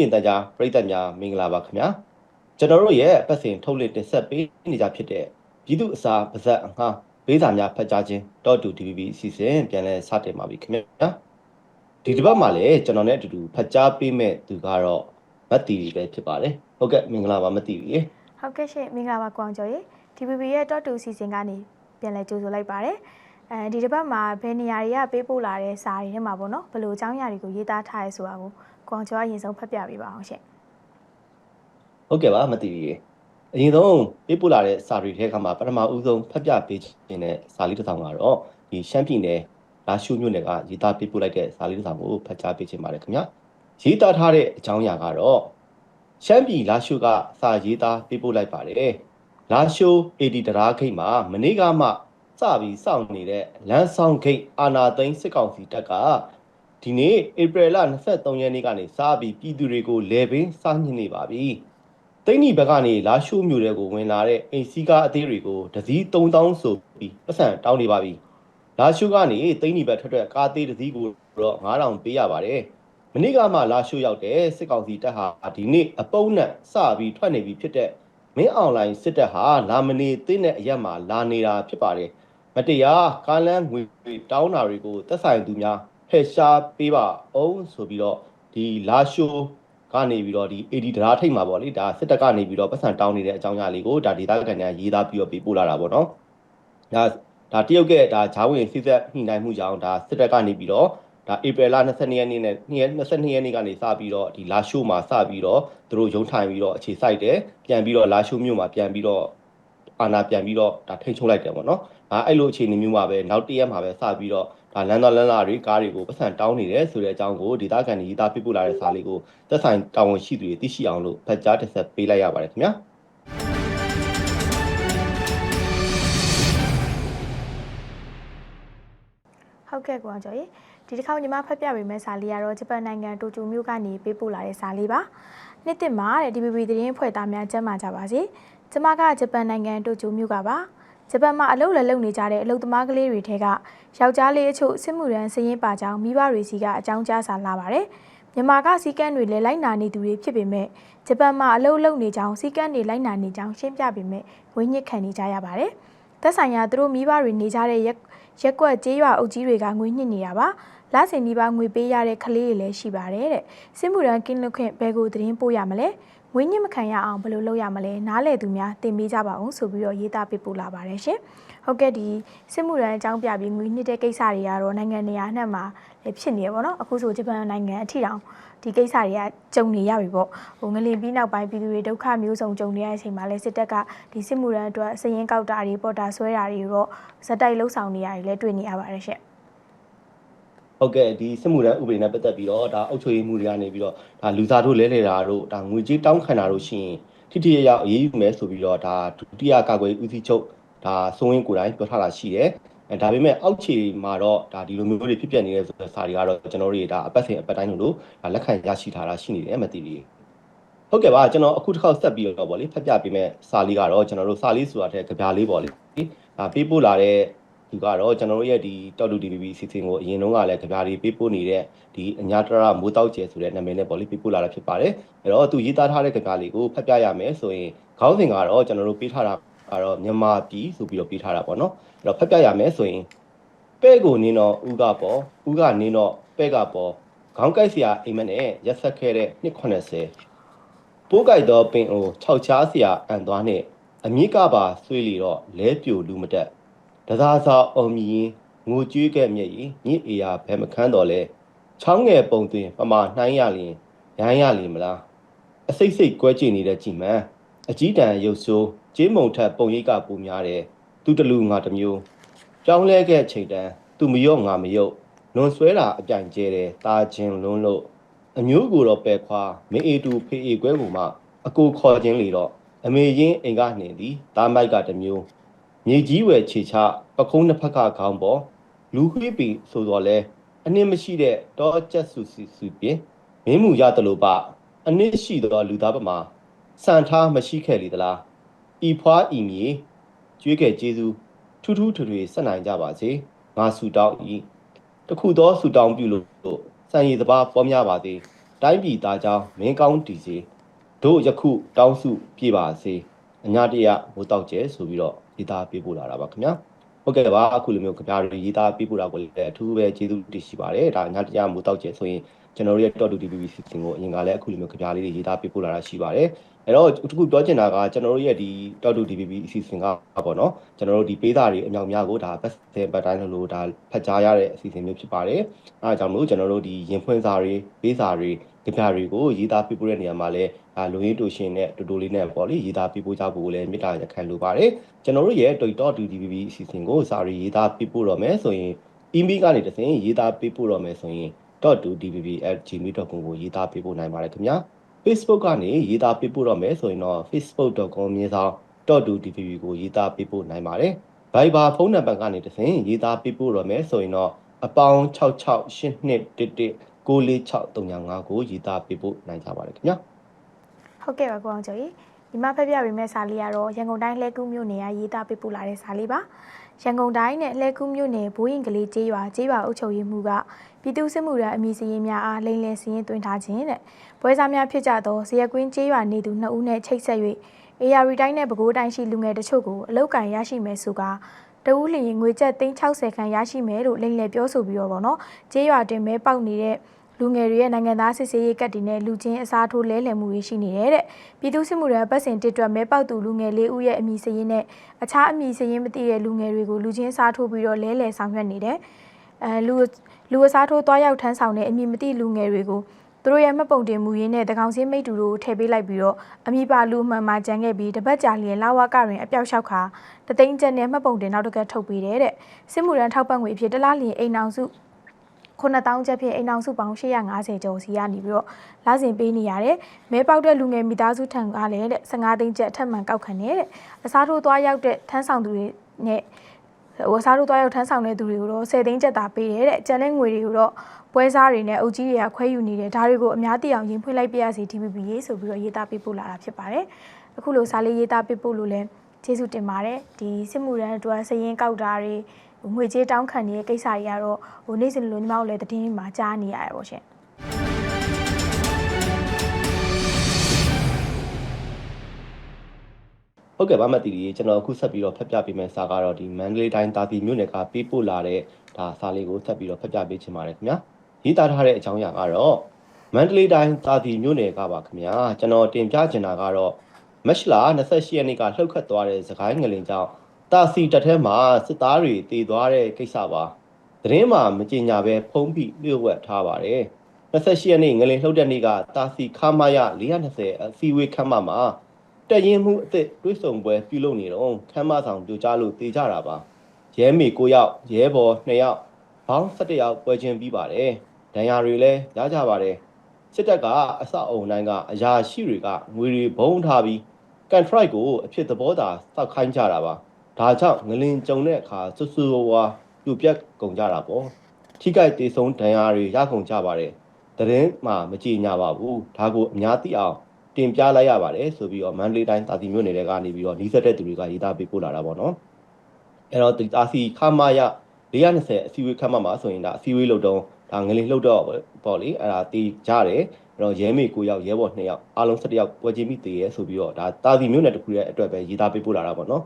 DBB ရုပ်မြင်သံကြားပရိသတ်များမင်္ဂလာပါခင်ဗျာကျွန်တော်တို့ရဲ့အပတ်စဉ်ထုတ်လွှင့်တင်ဆက်ပေးနေကြဖြစ်တဲ့ပြည်သူအစာပါဇက်အငှားဘေးစာများဖတ်ကြားခြင်းတော့တူ DBB အစီအစဉ်ပြန်လည်စတင်ပါပြီခင်ဗျာဒီတစ်ပတ်မှာလည်းကျွန်တော်နဲ့အတူတူဖတ်ကြားပေးမဲ့သူကတော့မတ်တီပဲဖြစ်ပါတယ်ဟုတ်ကဲ့မင်္ဂလာပါမတ်တီရေဟုတ်ကဲ့ရှင်မင်္ဂလာပါကွန်ကျော်ရေ DBB ရဲ့ Top 2 season ကနေပြန်လည်ကြိုဆိုလိုက်ပါတယ်အဲဒီတစ်ပတ်မှာဘယ်နေရာတွေကပေးပို့လာတဲ့စာတွေထဲမှာပေါ့နော်ဘယ်လိုအကြောင်းအရာတွေကိုရေးသားထားရဲဆိုတာကို ကွန်ကျော်ကအရင်ဆုံးဖတ်ပြပေးပါအောင်ရှင်ဟုတ်ကဲ့ပါမတ်တီရေအရင်ဆုံးပေးပို့လာတဲ့စာတွေထဲကမှပထမဦးဆုံးဖတ်ပြပေးခြင်းတဲ့စာလေးတစ်စောင်ကတော့ဒီရှမ်းပြည်နယ်လာရှုမြို့နယ်ကရေးသားပေးပို့လိုက်တဲ့စာလေးတစ်စောင်ကိုဖတ်ကြားပေးခြင်းပါတယ်ခင်ဗျာရေးသားထားတဲ့အကြောင်းအရာကတော့ရှမ်းပြည်လာရှုကစာရေးသားပေးပို့လိုက်ပါတယ်လာရှု AD တရားခိတ်မှာမနေ့ကမှစပြီးစောင့်နေတဲ့လမ်းဆောင်ခိတ်အာနာသိန်းစစ်ကောင်စီတပ်က ဒီနေ့ဧပြီလ23ရက်နေ့ကနေစပြီးပြည်သူတွေကိုလေပင်စားညှင်းနေပါပြီ။တိတ်နီဘက်ကနေလာရှိုးမျိုးတွေကိုဝင်လာတဲ့အိမ်စီကားအသေးတွေကိုတစည်း3000ဆိုပြီးပတ်စံတောင်းနေပါပြီ။လာရှိုးကနေတိတ်နီဘက်ထွက်ထွက်ကားသေးတစည်းကိုတော့9000ပေးရပါတယ်။မနေ့ကမှလာရှိုးရောက်တဲ့စစ်ကောင်စီတပ်ဟာဒီနေ့အပုံနဲ့စပြီးထွက်နေပြီဖြစ်တဲ့မင်းအွန်လိုင်းစစ်တပ်ဟာလာမနေသိတဲ့အရက်မှာလာနေတာဖြစ်ပါတယ်။မတရားကားလန်းငွေတောင်းတာတွေကိုသက်ဆိုင်သူများ ဖယ်ရှားပေးပါအောင်ဆိုပြီးတော့ဒီလာရှိုးကနေပြီးတော့ဒီ AD တရားထိတ်မှာပေါ့လေဒါစစ်တပ်ကနေပြီးတော့ပတ်စံတောင်းနေတဲ့အကြောင်းအရာလေးကိုဒါဒေသခံတွေရေးသားပြီးတော့ပေးပို့လာတာပေါ့နော်ဒါဒါတရုတ်ကဒါဂျာဝင်စစ်သက်ညှိနှိုင်းမှုကြောင့်ဒါစစ်တပ်ကနေပြီးတော့ဒါဧပြီလ22ရက်နေ့နဲ့22ရက်နေ့ကနေစပြီးတော့ဒီလာရှိုးမှာစပြီးတော့သူတို့ရုံထိုင်ပြီးတော့အခြေစိုက်တယ်ပြန်ပြီးတော့လာရှိုးမြို့မှာပြန်ပြီးတော့အာဏာပြန်ပြီးတော့ဒါထိန်းချုပ်လိုက်တယ်ပေါ့နော်။အဲအဲ့လိုအခြေအနေမျိုးမှာပဲနောက်တစ်ရက်မှာပဲစပြီးတော့ ဒါလမ်းသွားလမ်းလာတွေကားတွေကိုပတ်စံတောင်းနေတယ်ဆိုတဲ့အကြောင်းကိုဒေတာကန်ရေးသားပြပို့လာတဲ့စာလေးကိုသက်ဆိုင်တာဝန်ရှိသူတွေသိရှိအောင်လို့ဖတ်ကြားတင်ဆက်ပေးလိုက်ရပါတယ်ခင်ဗျာ။ဟုတ်ကဲ့ကွန်ကျော်ရေဒီတစ်ခေါက်ညီမဖတ်ပြပေးမယ့်စာလေးကတော့ဂျပန်နိုင်ငံတိုကျိုမြို့ကနေပေးပို့လာတဲ့စာလေးပါနှစ်တစ်မှာတဲ့ DBB သတင်းဖွဲ့သားများကျမ်းမာကြပါစေကျမကဂျပန်နိုင်ငံတိုကျိုမြို့ကပါဂျပန်မှာအလုပ်လည်းလုပ်နေကြတဲ့အလုပ်သမားကလေးတွေထဲက ယောက်ျားလေးအချို့စစ်မှုရန်စရင်ပါကြောင်းမိဘတွေစီကအကြောင်းကြားစာလာပါတယ်မြန်မာကစီကန်းတွေလည်းလိုက်နာနေသူတွေဖြစ်ပေမဲ့ဂျပန်မှာအလုပ်လုပ်နေကြောင်းစီကန်းတွေလိုက်နာနေကြောင်းရှင်းပြပေမဲ့ဝိညစ်ခံနေကြရပါတယ်သက်ဆိုင်ရာသူတို့မိဘတွေနေကြတဲ့ရက်ရက်ကွက်ကျေးရွာအုပ်ကြီးတွေကငွေညှစ်နေတာပါလဆင်ဒီပါငွေပေးရတဲ့ကလေးတွေလည်းရှိပါတယ်တဲ့စစ်မှုရန်ကင်းလွတ်ခွင့်ဘယ်ကိုသတင်းပို့ရမလဲငွေညစ်မခံရအောင်ဘယ်လိုလုပ်ရမလဲနားလေသူများသင်ပေးကြပါအောင်ဆိုပြီးတော့ရေးသားပေးပို့လာပါတယ်ရှင် ဟုတ်ကဲ့ဒီစစ်မှုရန်အကြောင်းပြပြီးငွေညစ်တဲ့ကိစ္စတွေကတော့နိုင်ငံနေရာနှံ့မှာလည်းဖြစ်နေရပါတော့အခုဆိုဂျပန်နိုင်ငံအထီတောင်ဒီကိစ္စတွေကကြုံနေရပြီပေါ့ဟိုငလင်ပြီးနောက်ပိုင်းပြည်သူတွေဒုက္ခမျိုးစုံကြုံနေရတဲ့အချိန်မှာလဲစစ်တပ်ကဒီစစ်မှုရန်အတွက်စရင်ကောက်တာတွေပေါ်တာဆွဲတာတွေတော့ဇက်တိုက်လှုပ်ဆောင်နေရတယ်လဲတွေ့နေရပါတယ်ရှင့်ဟုတ်ကဲ့ဒီစစ်မှုရန်ဥပဒေနဲ့ပတ်သက်ပြီးတော့ဒါအုပ်ချုပ်ရေးမှုတွေကနေပြီးတော့ဒါလူသားတို့လဲလှယ်တာတို့ဒါငွေကြေးတောင်းခံတာတို့ရှိရင်ထိထိရရအရေးယူမယ်ဆိုပြီးတော့ဒါဒုတိယကာကွယ်ဦးစီးချုပ် ဒါစိုးဝင်းကိုယ်တိုင်ပြောထားတာရှိတယ်အဲဒါပေမဲ့အောက်ခြေမှာတော့ဒါဒီလိုမျိုးတွေဖြစ်ပျက်နေတဲ့ဆိုတဲ့စာတွေကတော့ကျွန်တော်တို့ဒါအပတ်စဉ်အပတ်တိုင်းလို့ဒါလက်ခံရရှိထားတာရှိနေတယ်မသိဘူးဟုတ်ကဲ့ပါကျွန်တော်အခုတစ်ခေါက်ဆက်ပြီးတော့ဗောလေဖတ်ပြပေးမယ်စာလေးကတော့ကျွန်တော်တို့စာလေးဆိုတာတဲ့ကြပြလေးဗောလေဒါပေးပို့လာတဲ့ဒီကတော့ကျွန်တော်တို့ရဲ့ဒီတောက်တူ DBB စီစဉ်ကိုအရင်တုန်းကလည်းကြပြလေးပေးပို့နေတဲ့ဒီအညာတရမိုးတောက်ကျဲဆိုတဲ့နာမည်နဲ့ဗောလေပေးပို့လာတာဖြစ်ပါတယ်အဲ့တော့သူရေးသားထားတဲ့ကြပြလေးကိုဖတ်ပြရမယ်ဆိုရင်ခေါင်းစဉ်ကတော့ကျွန်တော်တို့ပေးထားတာ ကတော့မြန်မာပြည်ဆိုပြီးတော့ပေးထားတာပေါ့နော်အဲ့တော့ဖတ်ပြရမယ်ဆိုရင်ပဲ့ကိုနင်းတော့ဥကပေါ်ဥကနင်းတော့ပဲ့ကပေါ်ခေါင်းကိုက်စရာအိမ်မက်နဲ့ရက်ဆက်ခဲ့တဲ့290ပိုးကြိုက်သောပင်အိုခြောက်ချားစရာအန်သွားနဲ့အမြင့်ကပါဆွေးလီတော့လဲပြိုလူမတက်တစားစားအောင်မြင်ငိုကြွေးခဲ့မြည်ရင်ညစ်အေယာဘယ်မခန်းတော်လဲချောင်းငယ်ပုံသွင်းပမာနှိုင်းရလင်ရိုင်းရလင်မလားအစိတ်စိတ်ကွဲကြည့်နေတဲ့ကြည်မန်း အကြီးတန်းရုပ်ဆိုးကျေးမုံထက်ပုံရိပ်ကပူများတယ်သူတလူငါတမျိုးကြောင်းလဲခဲ့ချိန်တန်းသူမရော့ငါမယုတ်လွန်ဆွဲတာအပြိုင်ကျဲတယ်တာချင်းလွန်းလို့အမျိုးကိုတော့ပယ်ခွာမင်းအေတူဖေးအေကွဲကိုမှအကိုခေါ်ခြင်းလေတော့အမေရင်းအိမ်ကနှင်သည်တားမိုက်ကတမျိုးမြေကြီးဝယ်ခြေချပကုံးတစ်ဖက်ကခေါင်းပေါ်လူခွေးပီဆိုတော့လဲအနည်းမရှိတဲ့တောကျက်စုစီစုပြင်မင်းမူရတယ်လို့ပါအနည်းရှိသောလူသားပမာ စံထားမရှိခဲ့လေသလားဤဖွားဤမြေကျွေးခဲ့ကျေးဇူးထူးထူးထွေထွေဆက်နိုင်ကြပါစေငါဆူတောင်းဤတခုသောဆူတောင်းပြုလို့စံရည်စပါးပေါ်များပါသည်တိုင်းပြည်သားကြောင်းမင်းကောင်းတည်စေတို့ယခုတောင်းစုပြပါစေအညာတရမိုးတောက်ကျဲဆိုပြီးတော့ရေးသားပေးပို့လာတာပါခင်ဗျာဟုတ်ကဲ့ပါအခုလိုမျိုးကြပြတွေရေးသားပေးပို့တာကိုလည်းအထူးပဲကျေးဇူးတင်ရှိပါတယ်ဒါအညာတရမိုးတောက်ကျဲဆိုရင် ကျွန်တော်တို့ရဲ့ .2 DBB စီစဉ်ကိုအရင်ကလည်းအခုလိုမျိုးကြပြလေးတွေရေးသားပေးပို့လာတာရှိပါတယ်အဲ့တော့တခုပြောချင်တာကကျွန်တော်တို့ရဲ့ဒီ .2 DBB အစီအစဉ်ကပေါ့နော်ကျွန်တော်တို့ဒီပေးစာတွေအမြောက်များကိုဒါပတ်စင်ပတ်တိုင်းလို့ဒါဖတ်ကြားရတဲ့အစီအစဉ်မျိုးဖြစ်ပါတယ်အဲဒါကြောင့်မို့ကျွန်တော်တို့ဒီရင်ဖွင့်စာတွေပေးစာတွေကြပြတွေကိုရေးသားပေးပို့တဲ့နေရာမှာလည်းဒါလူရင်းတူရှင်နဲ့တူတူလေးနဲ့ပေါ့လေရေးသားပေးပို့ကြဖို့လည်းမေတ္တာရက်ခံလိုပါတယ်ကျွန်တော်တို့ရဲ့ .2 DBB အစီအစဉ်ကိုစာရီရေးသားပေးပို့တော့မယ်ဆိုရင် email ကနေတစ်ဆင့်ရေးသားပေးပို့တော့မယ်ဆိုရင် .2dbb@gmail.com ကိုရေးသားပေးပို့နိုင်ပါတယ်ခင်ဗျာ Facebook ကနေရေးသားပေးပို့တော့မယ်ဆိုရင်တော့ facebook.com မြေဆောင် .2dbb ကိုရေးသားပေးပို့နိုင်ပါတယ် Viber ဖုန်းနံပါတ်ကနေတစ်ဆင့်ရေးသားပေးပို့တော့မယ်ဆိုရင်တော့အပေါင်း668211 94639ကိုရေးသားပေးပို့နိုင်ကြပါတယ်ခင်ဗျာဟုတ်ကဲ့ပါကိုအောင်ကျော်ကြီးညီမဖက်ပြပေးမယ့်စာလေးကတော့ရန်ကုန်တိုင်းလှဲကူးမြို့နယ်ကရေးသားပေးပို့လာတဲ့စာလေးပါ ရန်ကုန်တိုင်းနဲ့လှဲကူးမြို့နယ်ဘိုးရင်ကလေးကျေးရွာကျေးရွာအုပ်ချုပ်ရေးမှူးကပြည်သူ့စစ်မှုထမ်းအမည်စရင်များအားလိမ်လည်စရင်သွင်းထားခြင်းတဲ့ပွဲစားများဖြစ်ကြသောဇရက်ကွင်းကျေးရွာနေသူ2ဦးနဲ့ချိတ်ဆက်၍ AR တိုင်းနဲ့ပဲခူးတိုင်းရှိလူငယ်တချို့ကိုအလောက်ကန်ရရှိမယ်ဆိုကတဦးလျင်ငွေကျပ်360ခန်းရရှိမယ်လို့လိမ်လည်ပြောဆိုပြီးတော့ဗောနော်ကျေးရွာတွင်မဲပေါက်နေတဲ့ လူငယ်တွေရဲ့နိုင်ငံသားစစ်ဆေးရေးကတ်တွေနဲ့လူချင်းအစားထိုးလဲလှယ်မှုတွေရှိနေတယ်တဲ့ပြည်သူ့စစ်မှုထမ်းပတ်စင်တစ်တွက်မဲပေါက်သူလူငယ်လေးဦးရဲ့အမည်စရင်းနဲ့အခြားအမည်စရင်းမသိတဲ့လူငယ်တွေကိုလူချင်းအစားထိုးပြီးတော့လဲလှယ်ဆောင်ရွက်နေတယ်အဲလူလူအစားထိုးသွားရောက်ထမ်းဆောင်တဲ့အမည်မသိလူငယ်တွေကိုသူတို့ရဲ့မှတ်ပုံတင်မှုရင်းနဲ့တကောင်စင်းမိတ်တူတို့ထည့်ပေးလိုက်ပြီးတော့အမိပါလူအမှန်မှကြမ်းခဲ့ပြီးတပတ်ကြာလျင်လာဝကတွင်အပြောက်လျှောက်ခါတသိန်းကျပ်နဲ့မှတ်ပုံတင်နောက်တစ်ကက်ထုတ်ပေးတယ်တဲ့စစ်မှုထမ်းထောက်ပံ့ငွေအဖြစ်တစ်လားလျင်အိမ်အောင်စု 9000ကျပ်ဖြင့်အိမ်အောင်စုပေါင်း850ကျော်စီကနေပြီးတော့လာစဉ်ပေးနေရတယ်။မဲပေါက်တဲ့လူငယ်မိသားစုထံကလည်းတဲ့15သိန်းကျပ်အထက်မှန်ကောက်ခံနေတဲ့အစားထိုးသွားရောက်တဲ့ထမ်းဆောင်သူတွေနဲ့ဟိုအစားထိုးသွားရောက်ထမ်းဆောင်တဲ့သူတွေကိုတော့10သိန်းကျပ်သာပေးတယ်တဲ့။ကျန်တဲ့ငွေတွေကိုတော့ပွဲစားတွေနဲ့အုပ်ကြီးတွေကခွဲယူနေတယ်ဒါတွေကိုအများသိအောင်ရင်ဖွင့်လိုက်ပြရစီ TPP ရေးဆိုပြီးတော့ရေးသားပေးပို့လာတာဖြစ်ပါတယ်။အခုလိုစာလေးရေးသားပေးပို့လို့လည်းကျေးဇူးတင်ပါတယ်။ဒီစစ်မှုရန်အတွက်စရင်ကောက်တာတွေ ငွေကြေးတောင်းခံနေတဲ့ကိစ္စတွေကတော့ဟိုနေ့စဉ်လိုညီမတို့လည်းသတင်းမှာကြားနေရတယ်ပေါ့ရှင်ဟုတ်ကဲ့ပါမတီကြီးကျွန်တော်အခုဆက်ပြီးတော့ဖတ်ပြပေးမယ့်စာကတော့ဒီမန္တလေးတိုင်းတာတီမြို့နယ်ကပေးပို့လာတဲ့ဒါစာလေးကိုဆက်ပြီးတော့ဖတ်ပြပေးချင်ပါတယ်ခင်ဗျာရေးသားထားတဲ့အကြောင်းအရာကတော့မန္တလေးတိုင်းတာတီမြို့နယ်ကပါခင်ဗျာကျွန်တော်တင်ပြချင်တာကတော့မက်လာ28ရက်နေ့ကလှုပ်ခတ်သွားတဲ့သခိုင်းငလင်ကြောင့် တာစီတက်ထဲမှာစစ်သားတွေတည်သွားတဲ့ကိစ္စပါသတင်းမှာမကြင်ညာပဲဖုံးပြီးလျှို့ဝှက်ထားပါတယ်28ရက်နေ့ငလင်လှုပ်တဲ့နေ့ကတာစီခမာယ420အစီဝေးခမ်းမမှာတက်ရင်မှုအစ်စ်တွေးဆုံပွဲပြုလုပ်နေတော့ခမ်းမဆောင်ပြိုကျလို့တေကြတာပါရဲမေ9ယောက်ရဲဘော်2ယောက်ဘောင်း17ယောက်ပွဲချင်းပြီးပါတယ်ဒဏ်ရာတွေလည်းရကြပါတယ်စစ်တပ်ကအဆောက်အုံတိုင်းကအရာရှိတွေကငွေတွေဘုံထားပြီးကန်ထရိုက်ကိုအဖြစ်သဘောသာစောက်ခိုင်းကြတာပါ ဒါကြောင့်ငလင်ကြုံတဲ့အခါဆွဆွဝါပြူပြက်ကုန်ကြတာပေါ့ထိကြိုက်တေဆုံးဒဏ်ရာတွေရကုန်ကြပါတယ်တရင်မှမကြည်ညာပါဘူးဒါကိုအများသိအောင်တင်ပြလိုက်ရပါတယ်ဆိုပြီးတော့မန္တလေးတိုင်းတာစီမြို့နယ်ထဲကနေပြီးတော့နီးစပ်တဲ့သူတွေကရေးသားပေးပို့လာတာပေါ့နော်အဲ့တော့ဒီတာစီခမာယ420အစီအဝေးခမ်းမမှာဆိုရင်ဒါအစီအဝေးလို့တော့ဒါငလင်လှုပ်တော့ပေါ့လေအဲ့ဒါတီးကြတယ်အဲ့တော့ရဲမေ9ယောက်ရဲဘော်2ယောက်အားလုံး17ယောက်ပွဲချင်းပြီးတည်ရဲဆိုပြီးတော့ဒါတာစီမြို့နယ်တစ်ခုရဲ့အတွက်ပဲရေးသားပေးပို့လာတာပေါ့နော်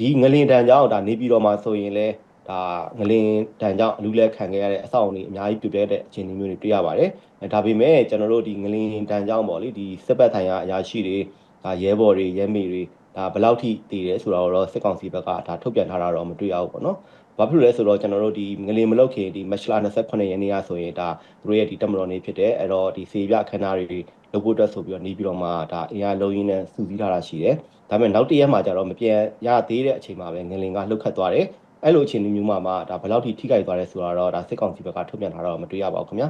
ဒီငလင်တန်ကြောင့်ဒါနေပြည်တော်မှာဆိုရင်လည်းဒါငလင်တန်ကြောင့်အလူလဲခံခဲ့ရတဲ့အဆောက်အအုံတွေအများကြီးပြပြတဲ့အခြေအနေမျိုးတွေတွေ့ရပါတယ်။ဒါပေမဲ့ကျွန်တော်တို့ဒီငလင်တန်ကြောင့်ပေါ့လေဒီစစ်ပတ်ထိုင်ရာအရာရှိတွေဒါရဲဘော်တွေရဲမေတွေဒါဘယ်လောက်ထိတည်တယ်ဆိုတာတော့စစ်ကောင်စီဘက်ကဒါထုတ်ပြန်ထားတာတော့မတွေ့ရဘူးပေါ့နော်။ဘာဖြစ်လို့လဲဆိုတော့ကျွန်တော်တို့ဒီငလင်မလုတ်ခင်ဒီမတ်လ28ရက်နေ့ကဆိုရင်ဒါသူတို့ရဲ့ဒီတက်မတော်နေဖြစ်တယ်။အဲ့တော့ဒီစေပြအခမ်းအနားတွေလုပ်ဖို့အတွက်ဆိုပြီးတော့နေပြီးတော့မှဒါအင်အားလုံးရင်းနဲ့စုစည်းထားတာရှိတယ်။ ဒါပေမဲ့နောက်တစ်ရက်မှကျတော့မပြန်ရသေးတဲ့အချိန်မှာပဲငလင်ကလှုပ်ခတ်သွားတယ်။အဲ့လိုအခြေအနေမျိုးမှာမှဒါဘယ်လောက်ထိထိခိုက်သွားလဲဆိုတာတော့ဒါစစ်ကောင်စီဘက်ကထုတ်ပြန်ထားတော့မတွေ့ရပါဘူးခင်ဗျာ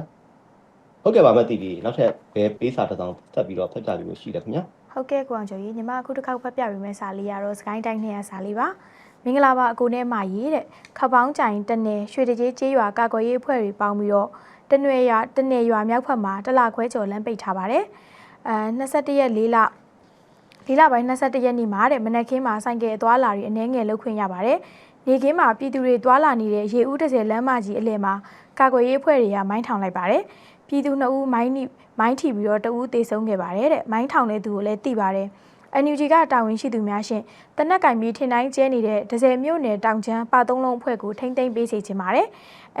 ဟုတ်ကဲ့ပါမတီတီနောက်ထပ်ဘယ်ပေးစာတစ်စောင်းဆက်ပြီးတော့ဖတ်ပြပြီးလို့ရှိတယ်ခင်ဗျာဟုတ်ကဲ့ကိုအောင်ကျော်ကြီးညီမအခုတစ်ခေါက်ဖတ်ပြပေးမယ့်စာလေးကတော့စကိုင်းတိုင်းနဲ့စာလေးပါမင်္ဂလာပါအကိုနဲ့မရေးတဲ့ခပောင်းကြိုင်တနယ်ရွှေတကြီးကျေးရွာကာကွယ်ရေးအဖွဲ့တွေပေါင်းပြီးတော့တနွေရွာတနယ်ရွာမြောက်ဖက်မှာတလခွဲကျော်လမ်းပိတ်ထားပါတယ်အဲ21ရက်4လ ၄လပိုင်း21ရက်နေ့မှာတဲ့မနက်ခင်းမှာဆိုင်ကယ်သွားလာတွေအနှဲငယ်လှုပ်ခွင့်ရပါတယ်နေခင်းမှာပြည်သူတွေသွားလာနေတဲ့ရေဦး30လမ်းမကြီးအလယ်မှာကာကွယ်ရေးအဖွဲ့တွေကမိုင်းထောင်လိုက်ပါတယ်ပြည်သူနှစ်ဦးမိုင်းနိမိုင်းထိပြီးတော့တဦးတေဆုံးခဲ့ပါတယ်တဲ့မိုင်းထောင်တဲ့သူကိုလည်းသိပါတယ် NUG ကတာဝန်ရှိသူများရှင်တနက်ကင်ပြီးထင်တိုင်းကျဲနေတဲ့ဒဇယ်မြို့နယ်တောင်ချမ်းပါသုံးလုံးအဖွဲ့ကိုထိမ့်သိမ်းပေးစေချင်ပါတယ်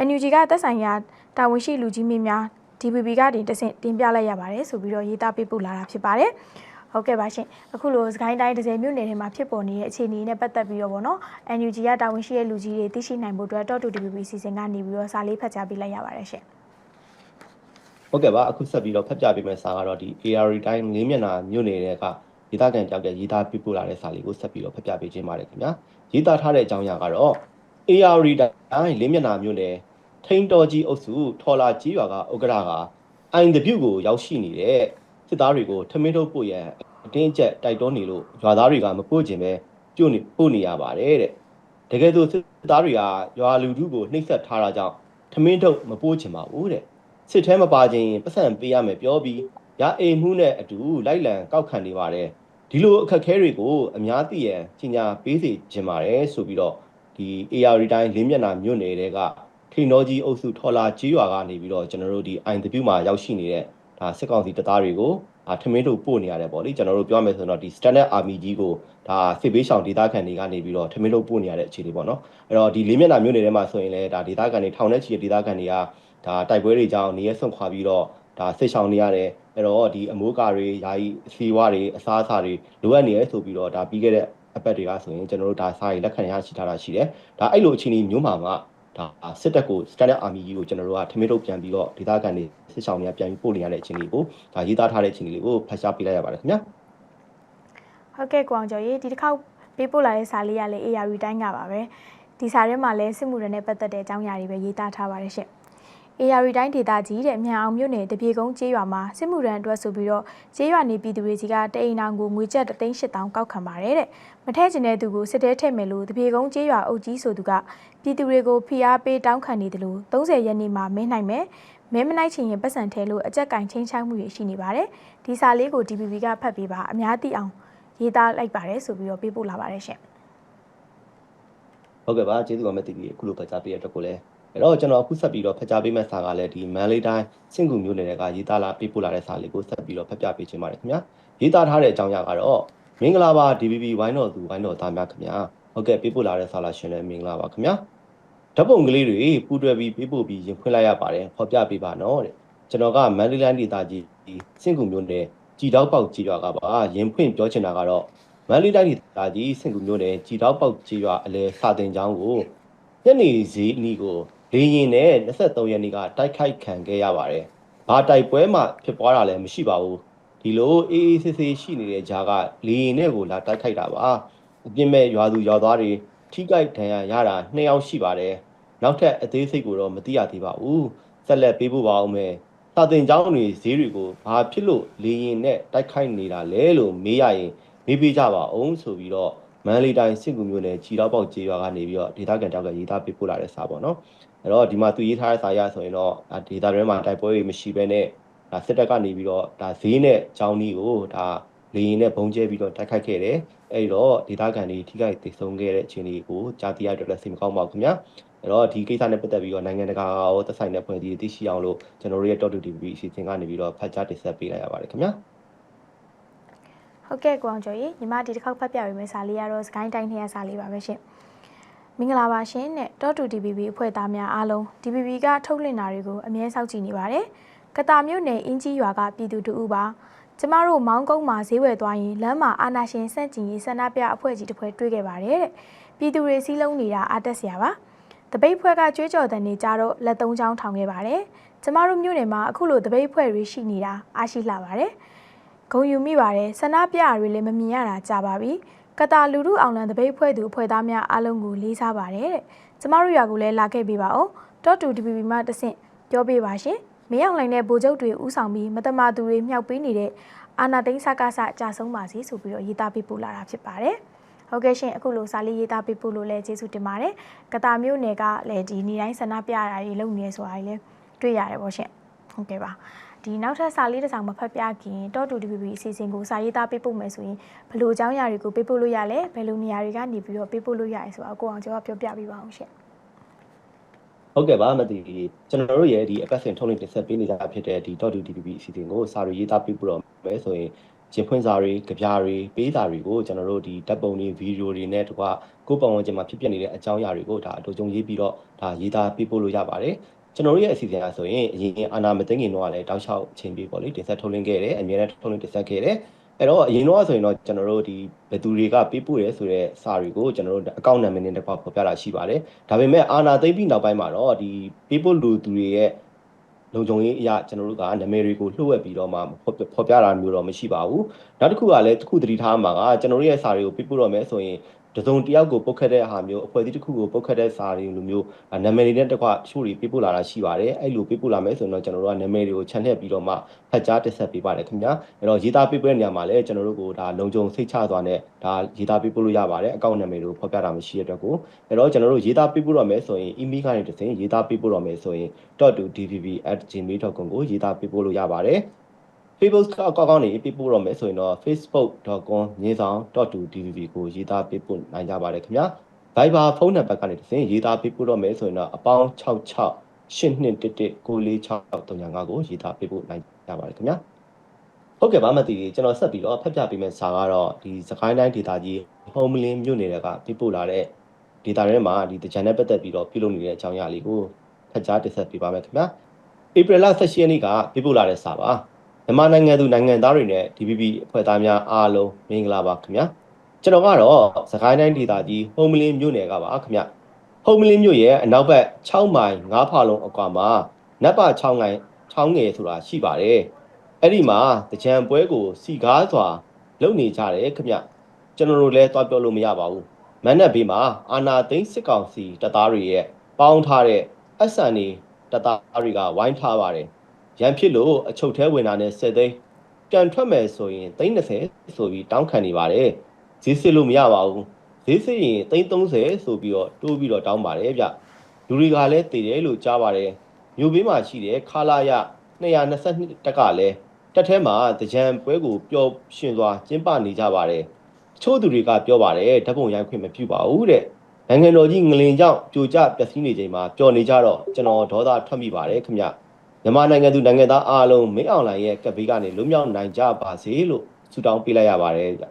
NUG ကသက်ဆိုင်ရာတာဝန်ရှိလူကြီးမင်းများ DPP ကတင်တဆင့်တင်ပြလိုက်ရပါတယ်ဆိုပြီးတော့ရေးသားပေးပို့လာတာဖြစ်ပါတယ် ဟုတ်ကဲ့ပါရှင်အခုလိုစကိုင်းတိုင်းဒဇယ်မြို့နယ်ထဲမှာဖြစ်ပေါ်နေတဲ့အခြေအနေနဲ့ပတ်သက်ပြီးတော့ဗောနော် NUG ကတာဝန်ရှိတဲ့လူကြီးတွေသိရှိနိုင်ဖို့အတွက်တော့တူ DPP စီစဉ်ကနေပြီးတော့စာလေးဖတ်ကြားပေးလိုက်ရပါတယ်ရှင်ဟုတ်ကဲ့ပါအခုဆက်ပြီးတော့ဖတ်ပြပေးမယ့်စာကတော့ဒီ AR တိုင်းလေးမျက်နှာမြို့နယ်တွေကရေးသားကန်ကြောက်ကရေးသားပြပို့လာတဲ့စာလေးကိုဆက်ပြီးတော့ဖတ်ပြပေးခြင်းပါတယ်ခင်ဗျာရေးသားထားတဲ့အကြောင်းအရာကတော့ AR တိုင်းလေးမျက်နှာမြို့နယ်ထိန်တော်ကြီးအုပ်စုထော်လာကြီးရွာကဥက္ကရာကအိုင်ဒပြူကိုရောက်ရှိနေတဲ့ စစ်သားတွေကိုထမင်းထုတ်ပို့ရန်အတင်းအကျပ်တိုက်တွန်းနေလို့ရွာသားတွေကမပို့ခြင်းပဲပြုတ်နေပို့နေရပါတယ်တဲ့တကယ်ဆိုစစ်သားတွေကရွာလူထုကိုနှိပ်စက်ထားတာကြောင့်ထမင်းထုတ်မပို့ခြင်းပါဘူးတဲ့စစ်ထဲမပါခြင်းပတ်စံပေးရမယ်ပြောပြီးရအိမ်မှုနဲ့အတူလိုက်လံကောက်ခံနေပါတယ်ဒီလိုအခက်အခဲတွေကိုအများသိရန်ကြီးညာပေးစီခြင်းပါတယ်ဆိုပြီးတော့ဒီ AR တိုင်းလင်းမျက်နှာမြို့နယ်တွေကထိန်တော်ကြီးအုပ်စုထော်လာကြီးရွာကနေပြီးတော့ကျွန်တော်တို့ဒီ INW မှာရောက်ရှိနေတဲ့ ဒါစစ်ကောင်စီတပ်သားတွေကိုဒါထမင်းတို့ပို့နေရတယ်ပေါ့လေကျွန်တော်တို့ပြောမယ်ဆိုတော့ဒီ standard army ကြီးကိုဒါစစ်ဘေးရှောင်ဒေသခံတွေကနေပြီးတော့ထမင်းတို့ပို့နေရတဲ့အခြေအနေပေါ့နော်အဲ့တော့ဒီလေးမျက်နှာမြို့နယ်ထဲမှာဆိုရင်လည်းဒါဒေသခံတွေထောင်နဲ့ချီတဲ့ဒေသခံတွေကဒါတိုက်ပွဲတွေကြောင့်နေရဆွန့်ခွာပြီးတော့ဒါဆိတ်ဆောင်နေရတယ်အဲ့တော့ဒီအမိုးကာတွေယာယီစီဝါတွေအစားအစာတွေလိုအပ်နေရဲဆိုပြီးတော့ဒါပြီးခဲ့တဲ့အပတ်တွေကဆိုရင်ကျွန်တော်တို့ဒါစာရေးလက်ခံရရှိထားတာရှိတယ်ဒါအဲ့လိုအခြေအနေမျိုးမှာမှဒါစစ်တပ်ကို standard army ကြီးကိုကျွန်တော်တို့ကထမင်းထုတ်ပြန်ပြီးတော့ဒေသခံတွေ စစ်ဆောင်တွေကပြန်ပြီးပို့နေရတဲ့အခြေအနေကိုဒါရေးသားထားတဲ့အခြေအနေလေးကိုဖတ်ရှားပေးလိုက်ရပါတယ်ခင်ဗျာဟုတ်ကဲ့ကိုအောင်ကျော်ရေဒီတစ်ခေါက်ပေးပို့လာတဲ့စာလေးကလည်း AR တိုင်းကပါပဲဒီစာထဲမှာလည်းစစ်မှုရနဲ့ပတ်သက်တဲ့အကြောင်းအရာတွေပဲရေးသားထားပါတယ်ရှင် AR တိုင်းဒေသကြီးတဲ့မြန်အောင်မြို့နယ်တပြေကုန်းကျေးရွာမှာစစ်မှုရန်အတွက်ဆိုပြီးတော့ကျေးရွာနေပြည်သူတွေကြီးကတအိမ်အောင်ကိုငွေကျပ်3,800ကောက်ခံပါတယ်တဲ့မထဲကျင်တဲ့သူကိုစစ်တဲထည့်မယ်လို့တပြေကုန်းကျေးရွာအုပ်ကြီးဆိုသူကပြည်သူတွေကိုဖိအားပေးတောင်းခံနေတယ်လို့30ရက်နေ့မှာမင်းနိုင်မယ် မဲမနိုင်ချင်ရင်ပတ်စံထဲလို့အကြက်ကင်ချင်းချောင်းမှုရရှိနေပါတယ်ဒီစာလေးကို DPP ကဖတ်ပေးပါအများသိအောင်ရေးသားလိုက်ပါတယ်ဆိုပြီးတော့ပေးပို့လာပါတယ်ရှင်ဟုတ်ကဲ့ပါကျေးဇူးပါမသိပြီအခုလိုဖတ်ကြားပေးရတဲ့အတွက်ကိုလည်းအဲ့တော့ကျွန်တော်အခုဆက်ပြီးတော့ဖတ်ကြားပေးမယ့်စာကလည်းဒီမန်လေးတိုင်းစင်ကူမျိုးနယ်ကရေးသားလာပေးပို့လာတဲ့စာလေးကိုဆက်ပြီးတော့ဖတ်ပြပေးခြင်းပါတယ်ခင်ဗျာရေးသားထားတဲ့အကြောင်းအရာကတော့မင်္ဂလာပါ DBB ဝိုင်းတော်သူဝိုင်းတော်သားများခင်ဗျာဟုတ်ကဲ့ပေးပို့လာတဲ့စာလာရှင်လည်းမင်္ဂလာပါခင်ဗျာ ဓာတ်ပုံကလေးတွေပူတွဲပြီးပေးပို့ပြီးရင်ဖွင့်လိုက်ရပါတယ်ဖော်ပြပေးပါနော်တဲ့ကျွန်တော်ကမန်လေးတိုင်းဒေသကြီးစင်ကူမျိုးနယ်ကြည်တောက်ပေါက်ကြည်ရွာကပါရင်ဖွင့်ပြောချင်တာကတော့မန်လေးတိုင်းဒေသကြီးစင်ကူမျိုးနယ်ကြည်တောက်ပေါက်ကြည်ရွာအလဲစာတင်ကျောင်းကိုညနေဈေးအနီးကိုလေရင်နဲ့23ရက်နေ့ကတိုက်ခိုက်ခံခဲ့ရပါတယ်။ဘာတိုက်ပွဲမှဖြစ်ပွားတာလည်းမရှိပါဘူး။ဒီလိုအေးအေးဆေးဆေးရှိနေတဲ့ကြားကလေရင်နဲ့ကိုလာတိုက်ခိုက်တာပါ။အပြစ်မဲ့ရွာသူရွာသားတွေ ထိခိုက်ဒဏ်ရာရတာနှစ်ယောက်ရှိပါတယ်နောက်ထပ်အသေးစိတ်ကိုတော့မသိရသေးပါဘူးဆက်လက်ပေးပို့ပါဦးမယ်စာတင်ကျောင်းတွေဈေးတွေကိုဘာဖြစ်လို့လေရင်နဲ့တိုက်ခိုက်နေတာလဲလို့မေးရရင်မေးပေးကြပါအောင်ဆိုပြီးတော့မန္တလေးတိုင်းစစ်ကူမျိုးနယ်ခြေတော့ပေါက်ကျေးရွာကနေပြီးတော့ဒေသခံတောက်ကရေးသားပေးပို့လာတဲ့စာပေါ့နော်အဲ့တော့ဒီမှာသူရေးထားတဲ့စာရဆိုရင်တော့ဒေသတွင်းမှာတိုက်ပွဲတွေမရှိဘဲနဲ့ဒါစစ်တပ်ကနေပြီးတော့ဒါဈေးနဲ့ကျောင်းကြီးကိုဒါ လေရင်နဲ့ဘုံကျဲပြီးတော့တိုက်ခိုက်ခဲ့တယ်အဲ့တော့ဒေတာကန်တွေထိခိုက်ဒေဆုံးခဲ့တဲ့အခြေအနေကိုကြားသိရတဲ့အတွက်စိတ်မကောင်းပါဘူးခင်ဗျာအဲ့တော့ဒီကိစ္စနဲ့ပတ်သက်ပြီးတော့နိုင်ငံတကာရောသက်ဆိုင်တဲ့ဖွဲ့စည်းသိရှိအောင်လို့ကျွန်တော်တို့ရဲ့ Top 2 TV အစီအစဉ်ကနေပြီးတော့ဖတ်ကြားတင်ဆက်ပေးလိုက်ရပါတယ်ခင်ဗျာဟုတ်ကဲ့ကိုအောင်ကျော်ရေညီမဒီတစ်ခေါက်ဖတ်ပြပေးမယ့်စာလေးကတော့စကိုင်းတိုင်းထဲကစာလေးပါပဲရှင်မင်္ဂလာပါရှင်နဲ့ .2 DBB အဖွဲ့သားများအားလုံး DBB ကထုတ်လွှင့်တာတွေကိုအမြဲစောင့်ကြည့်နေပါတယ်ကတာမြို့နယ်အင်းကြီးရွာကပြည်သူတူဦးပါ ကျမတို့မောင်းကုန်းမှာဈေးဝယ်သွားရင်လမ်းမှာအာနာရှင်စန့်ကျင်ရေးဆန္ဒပြအဖွဲ့ကြီးတစ်ဖွဲ့တွေ့ခဲ့ပါတယ်တဲ့ပြည်သူတွေစီးလုံးနေတာအားတက်စရာပါတပိတ်ဖွဲ့ကကြွေးကြော်တဲ့နေကြတော့လက်သုံးချောင်းထောင်ခဲ့ပါတယ်ကျမတို့မြို့နယ်မှာအခုလိုတပိတ်ဖွဲ့တွေရှိနေတာအားရှိလှပါတယ်ဂုံယူမိပါတယ်ဆန္ဒပြတွေလည်းမမြင်ရတာကြာပါပြီကတာလူထုအောင်လံတပိတ်ဖွဲ့သူအဖွဲ့သားများအားလုံးကိုလေးစားပါတယ်တဲ့ကျမတို့ရွာကိုလည်းလာခဲ့ပေးပါဦးတော့တူ DPP မှတဆင့်ပြောပေးပါရှင် မင်းအောင်လှိုင်တဲ့ဗိုလ်ချုပ်တွေဥဆောင်ပြီးမတမာသူတွေမြောက်ပေးနေတဲ့အာနာသိန်းစကားစအကြဆုံးပါစီဆိုပြီးတော့ရေးသားပေးပို့လာတာဖြစ်ပါတယ်။ဟုတ်ကဲ့ရှင်အခုလိုစာလေးရေးသားပေးပို့လို့လည်းကျေးဇူးတင်ပါတယ်။ကတာမျိုးနယ်ကလည်းဒီနေ့တိုင်းဆန္ဒပြတာတွေလုပ်နေဆိုတာတွေလည်းတွေ့ရတယ်ပေါ့ရှင်။ဟုတ်ကဲ့ပါ။ဒီနောက်ထပ်စာလေးတစ်စောင်မဖတ်ပြခင်တော့တူ DPP အစီအစဉ်ကိုစာရေးသားပေးပို့မယ်ဆိုရင်ဘယ်လိုအကြောင်းအရာတွေကိုပေးပို့လို့ရလဲဘယ်လိုနေရာတွေကနေပြီးတော့ပေးပို့လို့ရလဲဆိုတော့ကိုအောင်ကျော်ကပြောပြပေးပါအောင်ရှင်။ ဟုတ်ကဲ့ပါမသိဘူးကျွန်တော်တို့ရဲ့ဒီအပတ်စဉ်ထုတ်လွှင့်တင်ဆက်ပေးနေကြဖြစ်တဲ့ဒီ .2DPP အစီအစဉ်ကိုစာရီရေးသားပြပြတော့မယ်ဆိုရင်ကျင်ဖွင့်စာတွေကြပြတွေပေးတာတွေကိုကျွန်တော်တို့ဒီဓာတ်ပုံတွေဗီဒီယိုတွေနဲ့တကွကိုယ်ပတ်ဝန်းကျင်မှာဖြစ်ပျက်နေတဲ့အကြောင်းအရာတွေကိုဒါအတူတူရေးပြီးတော့ဒါရေးသားပြပို့လို့ရပါတယ်ကျွန်တော်တို့ရဲ့အစီအစဉ်အဆိုရင်အရင်အာနာမသိငင်တော့လည်းတောက်လျှောက်အချိန်ပေးပေါ့လေတင်ဆက်ထုတ်လွှင့်ခဲ့တယ်အများနဲ့ထုတ်လွှင့်တင်ဆက်ခဲ့တယ် အဲ့တော့အရင်တော့ဆိုရင်တော့ကျွန်တော်တို့ဒီဘယ်သူတွေကပေးပို့ရဲဆိုတဲ့စာတွေကိုကျွန်တော်တို့အကောင့်နာမည်နဲ့တကွဖော်ပြတာရှိပါတယ်ဒါပေမဲ့အာနာသိမ့်ပြီးနောက်ပိုင်းမှာတော့ဒီပေးပို့လူသူတွေရဲ့လုံခြုံရေးအရာကျွန်တော်တို့ကနာမည်တွေကိုလှုပ်ဝက်ပြီးတော့မှဖော်ပြတာမျိုးတော့မရှိပါဘူးနောက်တစ်ခုကလည်းတစ်ခုသတိထားမှာကကျွန်တော်တို့ရဲ့စာတွေကိုပေးပို့တော့မယ်ဆိုရင် တစုံတယောက်ကိုပုတ်ခတ်တဲ့အားမျိုးအဖွဲ့အစည်းတစ်ခုကိုပုတ်ခတ်တဲ့စာတွေလိုမျိုးနာမည်တွေနဲ့တကွရှို့တွေပေးပို့လာတာရှိပါတယ်အဲ့လိုပေးပို့လာမယ်ဆိုရင်တော့ကျွန်တော်တို့ကနာမည်တွေကိုခြံထည့်ပြီးတော့မှဖတ်ကြားတက်ဆက်ပေးပါတယ်ခင်ဗျာအဲ့တော့ရေးသားပေးပို့တဲ့နေရာမှာလည်းကျွန်တော်တို့ကဒါလုံခြုံစိတ်ချစွာနဲ့ဒါရေးသားပေးပို့လို့ရပါတယ်အကောင့်နာမည်တွေကိုဖော်ပြတာမရှိတဲ့အတွက်ကိုအဲ့တော့ကျွန်တော်တို့ရေးသားပေးပို့တော့မယ်ဆိုရင် email ကနေတစ်ဆင့်ရေးသားပေးပို့တော့မယ်ဆိုရင် .2dvb@gmail.com ကိုရေးသားပေးပို့လို့ရပါတယ် Facebook အကောင့်ကနေပေးပို့တော့မယ်ဆိုရင်တော့ facebook.com ညင်းဆောင် .2dvb ကိုရေးသားပေးပို့နိုင်ကြပါတယ်ခင်ဗျာ Viber ဖုန်းနံပါတ်ကနေတစ်ဆင့်ရေးသားပေးပို့တော့မယ်ဆိုရင်တော့အပေါင်း66 8211 94635ကိုရေးသားပေးပို့နိုင်ကြပါတယ်ခင်ဗျာဟုတ်ကဲ့ပါမသိဘူးကျွန်တော်ဆက်ပြီးတော့ဖတ်ပြပေးမယ့်စာကတော့ဒီစကိုင်းတိုင်းဒေသကြီး Homeland မြို့နယ်ကပေးပို့လာတဲ့ဒေတာထဲမှာဒီတကြံနဲ့ပတ်သက်ပြီးတော့ပြုလုပ်နေတဲ့အကြောင်းအရာလေးကိုဖတ်ကြားတင်ဆက်ပေးပါမယ်ခင်ဗျာဧပြီလ16ရက်နေ့ကပေးပို့လာတဲ့စာပါ မြန်မာနိုင်ငံသူနိုင်ငံသားတွေနဲ့ DPP အဖွဲ့သားများအားလုံးမင်္ဂလာပါခင်ဗျာကျွန်တော်ကတော့စကိုင်းတိုင်းဒေသကြီးဟုံးမလင်းမြို့နယ်ကပါခင်ဗျာဟုံးမလင်းမြို့ရဲ့အနောက်ဘက်6မိုင်9ဖာလုံးအကွာမှာနတ်ပါ6ငိုင်6ငယ်ဆိုတာရှိပါတယ်အဲ့ဒီမှာတကြံပွဲကိုစီကားစွာလုပ်နေကြတယ်ခင်ဗျကျွန်တော်တို့လည်းသွားပြောလို့မရပါဘူးမန်နက်ဘေးမှာအာနာသိန်းစစ်ကောင်စီတပ်သားတွေရဲ့ပေါင်းထားတဲ့အဆန်နေတပ်သားတွေကဝိုင်းထားပါတယ် ရန်ဖြစ်လို့အချုပ်ထဲဝင်တာနဲ့စစ်သိန်းပြန်ထွက်မယ်ဆိုရင်သိန်း30ဆိုပြီးတောင်းခံနေပါတယ်ဈေးစစ်လို့မရပါဘူးဈေးစစ်ရင်သိန်း30ဆိုပြီးတော့တိုးပြီးတော့တောင်းပါတယ်ဗျလူတွေကလည်းတည်တယ်လို့ကြားပါတယ်မြို့ဘေးမှာရှိတဲ့ခါလာရ222တက်ကလည်းတက်ထဲမှာတကြံပွဲကိုပျော်ရွှင်စွာကျင်းပနေကြပါတယ်ချို့သူတွေကပြောပါတယ်ဓာတ်ပုံရိုက်ခွင့်မပြုပါဘူးတဲ့နိုင်ငံတော်ကြီးငလင်ကြောင့်ပြိုကျပျက်စီးနေချိန်မှာပျော်နေကြတော့ကျွန်တော်ဒေါသထွက်မိပါတယ်ခင်ဗျ မြန်မာနိုင်ငံသူနိုင်ငံသားအားလုံးမင်းအောင်လှိုင်ရဲ့ကပ်ဘေးကနေလွတ်မြောက်နိုင်ကြပါစေလို့ဆုတောင်းပေးလိုက်ရပါတယ်ဗျ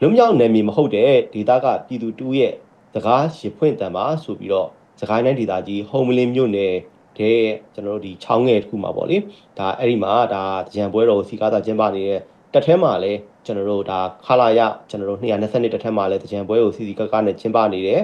လွတ်မြောက်နိုင်မည်မဟုတ်တဲ့ဒေသကပြည်သူတူရဲ့စကားရဖွင့်တံပါဆိုပြီးတော့စကိုင်းတိုင်းဒေသကြီးဟုံမလင်းမြို့နယ်တဲ့ကျွန်တော်တို့ဒီချောင်းငယ်တစ်ခုမှာပေါ့လေဒါအဲ့ဒီမှာဒါရံပွဲတော်စီကားသာကျင်းပနေတဲ့တက်ထဲမှာလည်းကျွန်တော်တို့ဒါခလာရကျွန်တော်တို့220တက်ထဲမှာလည်းတကြံပွဲကိုစီစီကားကားနဲ့ကျင်းပနေတယ်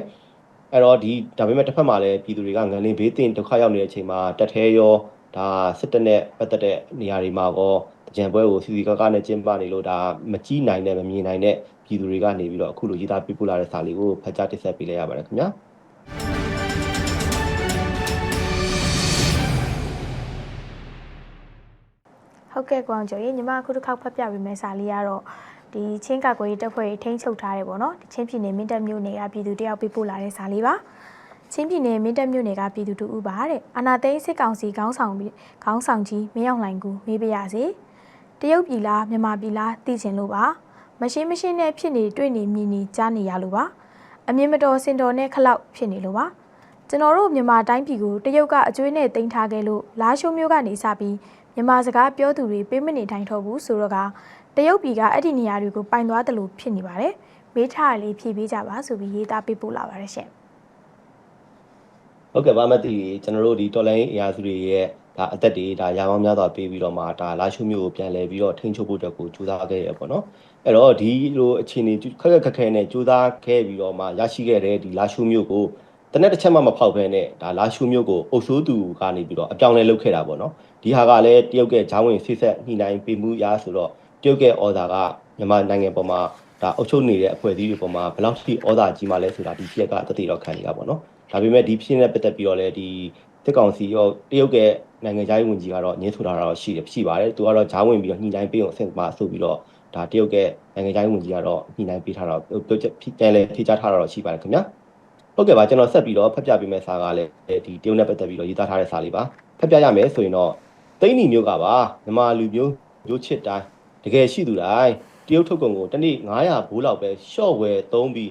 အဲ့တော့ဒီဒါပေမဲ့တစ်ဖက်မှာလည်းပြည်သူတွေကငလင်ဘေးတင်ဒုက္ခရောက်နေတဲ့အချိန်မှာတက်ထဲရော ဒါစစ်တပ်နဲ့ပတ်သက်တဲ့နေရာတွေမှာကောတကြံပွဲကိုစီစီကားကားနဲ့ကျင်းပနေလို့ဒါမကြည့်နိုင်တဲ့မမြင်နိုင်တဲ့ပြည်သူတွေကနေပြီးတော့အခုလိုရေးသားပြပို့လာတဲ့စာလေးကိုဖတ်ကြားတင်ဆက်ပေးလိုက်ရပါတယ်ခင်ဗျာဟုတ်ကဲ့ကွန်ကျော်ရေညီမအခုတစ်ခေါက်ဖတ်ပြပေးမယ့်စာလေးကတော့ဒီချင်းကကွယ်တပ်ဖွဲ့ထိန်းချုပ်ထားတယ်ပေါ့နော်ဒီချင်းပြည်နယ်မင်းတပ်မြို့နယ်ကပြည်သူတယောက်ပြပို့လာတဲ့စာလေးပါ ချင်းပြည်နယ်မင်းတပ်မြို့နယ်ကပြည်သူတူဦးပါတဲ့အာနာသိန်းစစ်ကောင်စီခေါင်းဆောင်ပြီးခေါင်းဆောင်ကြီးမင်းအောင်လှိုင်ကူမေးပြရစီတရုတ်ပြည်လားမြန်မာပြည်လားသိချင်လို့ပါမရှင်းမရှင်းနဲ့ဖြစ်နေတွေ့နေမြင်နေကြားနေရလို့ပါအမြင်မတော်စင်တော်နဲ့ခလောက်ဖြစ်နေလို့ပါကျွန်တော်တို့မြန်မာတိုင်းပြည်ကိုတရုတ်ကအကျွေးနဲ့တင်ထားခဲ့လို့လာရှိုးမျိုးကနေစပြီးမြန်မာစကားပြောသူတွေပေးမနေတိုင်းတော့ဘူးဆိုတော့ကတရုတ်ပြည်ကအဲ့ဒီနေရာတွေကိုပိုင်သွားတယ်လို့ဖြစ်နေပါတယ်မေးထားရလေးဖြည့်ပေးကြပါဆိုပြီးရေးသားပေးပို့လာပါတယ်ရှင် ဟုတ်ကဲ့ပါမသိကျွန်တော်တို့ဒီတော်လိုင်းအရာစုတွေရဲ့ဒါအသက်တွေဒါရာပေါင်းများစွာပေးပြီးတော့မှဒါလာရှုမျိုးကိုပြန်လဲပြီးတော့ထိန်းချုပ်ဖို့အတွက်ကိုကြိုးစားခဲ့ရပေါ့နော်အဲ့တော့ဒီလိုအခြေအနေခက်ခက်ခက်ခဲနဲ့ကြိုးစားခဲ့ပြီးတော့မှရရှိခဲ့တဲ့ဒီလာရှုမျိုးကိုတနက်တစ်ချက်မှမဖောက်ဘဲနဲ့ဒါလာရှုမျိုးကိုအုပ်ဆိုးသူကနေပြီးတော့အပြောင်းလဲလုပ်ခဲ့တာပေါ့နော်ဒီဟာကလည်းတရုတ်ကဂျောင်းဝင်ဆိတ်ဆက်ညှိနှိုင်းပေးမှုရဆိုတော့တရုတ်ကအော်ဒါကမြန်မာနိုင်ငံပေါ်မှာဒါအုပ်ချုပ်နေတဲ့အဖွဲ့အစည်းတွေပေါ်မှာဘယ်လောက်ထိအော်ဒါကြီးမှလဲဆိုတာဒီချက်ကတတိတော့ခံရတာပေါ့နော် ဒါပေမဲ့ဒီဖြစ်နေတဲ့ပတ်သက်ပြီးတော့လည်းဒီတက်ကောင်စီရောတရုတ်ကနိုင်ငံခြားရေးဝန်ကြီးကတော့ညှင်းဆိုတာတော့ရှိတယ်ရှိပါတယ်သူကတော့ဂျားဝင်ပြီးတော့ညှိနှိုင်းပေးအောင်အဆင့်မှာဆိုပြီးတော့ဒါတရုတ်ကနိုင်ငံခြားရေးဝန်ကြီးကတော့ညှိနှိုင်းပေးထားတော့ပြောချက်ပြန်လဲဖြေချထားတာတော့ရှိပါတယ်ခင်ဗျာဟုတ်ကဲ့ပါကျွန်တော်ဆက်ပြီးတော့ဖတ်ပြပေးမယ့်စာကလည်းဒီတရုတ်နဲ့ပတ်သက်ပြီးတော့ရေးသားထားတဲ့စာလေးပါဖတ်ပြရမယ်ဆိုရင်တော့သိန်းနီမျိုးကပါမြန်မာလူမျိုးမျိုးချစ်တိုင်းတကယ်ရှိသူတိုင်းတရုတ်ထုတ်ကုန်ကိုတနေ့900ဘိုးလောက်ပဲရှော့ဝယ်သုံးပြီး